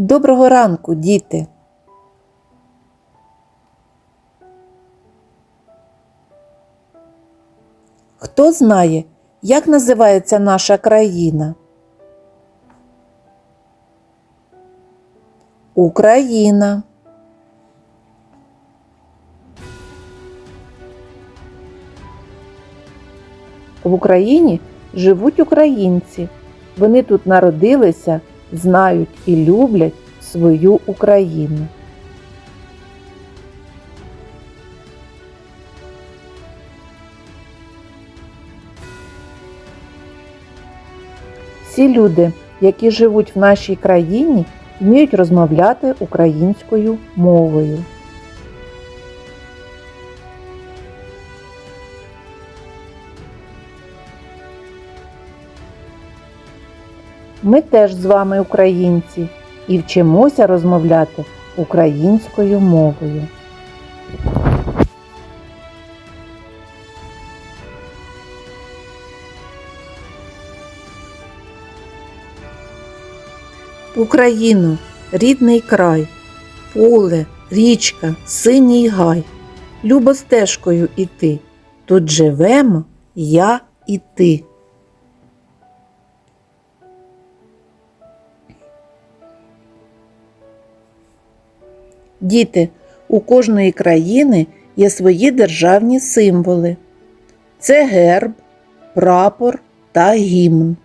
Доброго ранку, діти! Хто знає, як називається наша країна? Україна. В Україні живуть українці. Вони тут народилися, знають і люблять свою Україну. Всі люди, які живуть в нашій країні, вміють розмовляти українською мовою. Ми теж з вами українці і вчимося розмовляти українською мовою. Україну, рідний край, поле, річка, синій гай. Любо стежкою іти. Тут живемо я і ти. Діти, у кожної країни є свої державні символи. Це герб, прапор та гімн.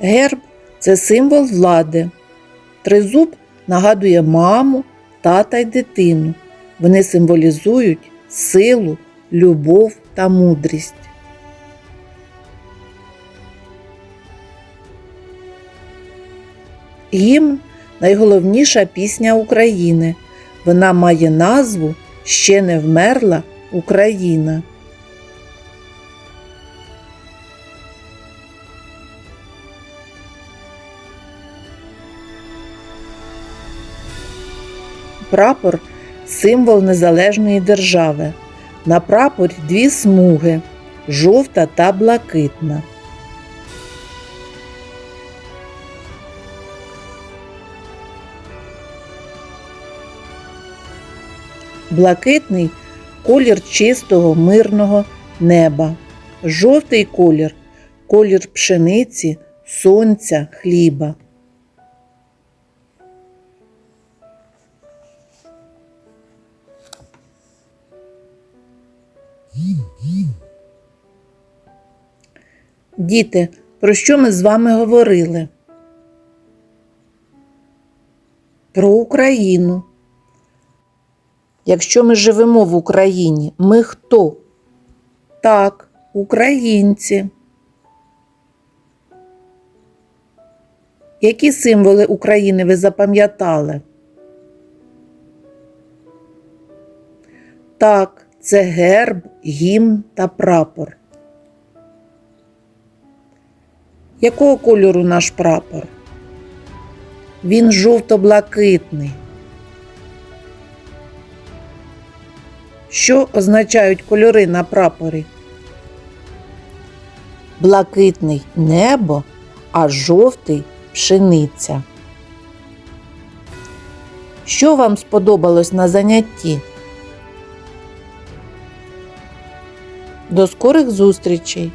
Герб це символ влади. Тризуб нагадує маму, тата й дитину. Вони символізують силу, любов та мудрість. Гімн найголовніша пісня України. Вона має назву Ще не вмерла Україна. Прапор символ незалежної держави. На прапорі дві смуги жовта та блакитна. Блакитний колір чистого мирного неба. Жовтий колір колір пшениці, сонця, хліба. Діти, про що ми з вами говорили? Про Україну. Якщо ми живемо в Україні, ми хто? Так, українці. Які символи України ви запам'ятали? Так, це герб, гімн та прапор. Якого кольору наш прапор? Він жовто-блакитний. Що означають кольори на прапорі? Блакитний небо, а жовтий пшениця. Що вам сподобалось на занятті? До скорих зустрічей!